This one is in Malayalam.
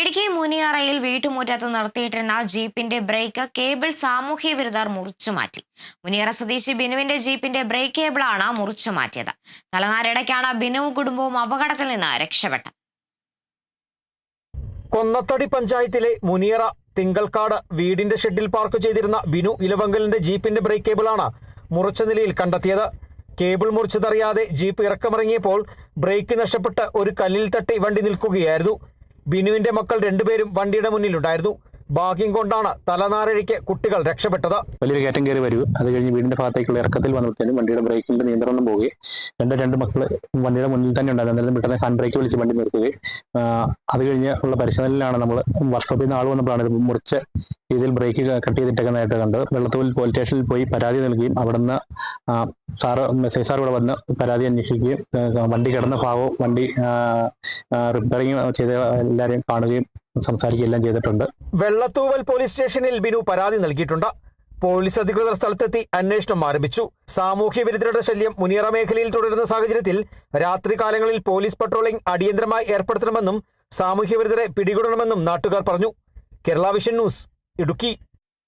ഇടുക്കി മുനിയറയിൽ വീട്ടുമുറ്റത്ത് നിർത്തിയിട്ടിരുന്ന ജീപ്പിന്റെ ബ്രേക്ക് കേബിൾ സാമൂഹ്യ വിരുദ്ധർ മുറിച്ചു മാറ്റി. മുനിയറ സ്വദേശി ബിനുവിന്റെ ജീപ്പിന്റെ ബ്രേക്ക് കേബിളാണ് മുറിച്ചു മാറ്റിയത്. തലനാരിടയ്ക്കാണ് ബിനുവും കുടുംബവും അപകടത്തിൽ നിന്ന് രക്ഷപ്പെട്ടത്. കൊന്നത്തടി പഞ്ചായത്തിലെ മുനിയറ തിങ്കൾക്കാട് വീടിന്റെ ഷെഡിൽ പാർക്ക് ചെയ്തിരുന്ന ബിനു ഇലവങ്കലിന്റെ ജീപ്പിന്റെ ബ്രേക്ക് കേബിളാണ് മുറിച്ച നിലയിൽ കണ്ടെത്തിയത്. കേബിൾ മുറിച്ചതറിയാതെ ജീപ്പ് ഇറക്കമിറങ്ങിയപ്പോൾ ബ്രേക്ക് നഷ്ടപ്പെട്ട് ഒരു കല്ലിൽ തട്ടി വണ്ടി നിൽക്കുകയായിരുന്നു. ബിനുവിന്റെ മക്കൾ രണ്ടുപേരും വണ്ടിയുടെ മുന്നിലുണ്ടായിരുന്നു. ഭാഗ്യം കൊണ്ടാണ് തലനാരഴിക്ക് കുട്ടികൾ രക്ഷപ്പെട്ടത്. വലിയൊരു കയറ്റം കയറി വരൂ. അത് കഴിഞ്ഞ് വീടിന്റെ ഭാഗത്തേക്കുള്ള ഇറക്കത്തിൽ വന്നപ്പോഴത്തേനും വണ്ടിയുടെ ബ്രേക്കിന്റെ നിയന്ത്രണം പോവുകയും രണ്ട് രണ്ട് മക്കൾ വണ്ടിയുടെ മുന്നിൽ തന്നെ ഉണ്ടായിരുന്നു. അന്നേരം പെട്ടെന്ന് ഹാൻഡ് ബ്രേക്ക് വിളിച്ച് വണ്ടി നിർത്തുകയും അത് കഴിഞ്ഞ് ഉള്ള പരിശോധനയിലാണ് നമ്മൾ വർക്ക്ഷോപ്പിൽ നിന്ന് ആൾ വന്നപ്പോഴാണ് ഇത് മുറിച്ച് രീതിയിൽ ബ്രേക്ക് കട്ട് ചെയ്തിട്ടേക്കുന്നതായിട്ട് കണ്ടത്. വെള്ളത്തൂൽ പോലീസ് സ്റ്റേഷനിൽ പോയി പരാതി നൽകുകയും അവിടുന്ന് സാറ് മെസ്സേജ് സാർ ഇവിടെ വന്ന് പരാതി അന്വേഷിക്കുകയും വണ്ടി കിടന്ന ഭാഗവും വണ്ടി റിപ്പയറിങ് ചെയ്ത എല്ലാവരെയും കാണുകയും സംസാരിക്കുകയും എല്ലാം ചെയ്തിട്ടുണ്ട്. വെള്ളത്തൂവൽ പോലീസ് സ്റ്റേഷനിൽ ബിനു പരാതി നൽകിയിട്ടുണ്ട്. പോലീസ് അധികൃതർ സ്ഥലത്തെത്തി അന്വേഷണം ആരംഭിച്ചു. സാമൂഹ്യ വിരുദ്ധരുടെ ശല്യം മുനിയറ മേഖലയിൽ തുടരുന്ന സാഹചര്യത്തിൽ രാത്രികാലങ്ങളിൽ പോലീസ് പട്രോളിംഗ് അടിയന്തരമായി ഏർപ്പെടുത്തണമെന്നും സാമൂഹ്യ വിരുദ്ധരെ പിടികൂടണമെന്നും നാട്ടുകാർ പറഞ്ഞു. Kerala vision news Idukki.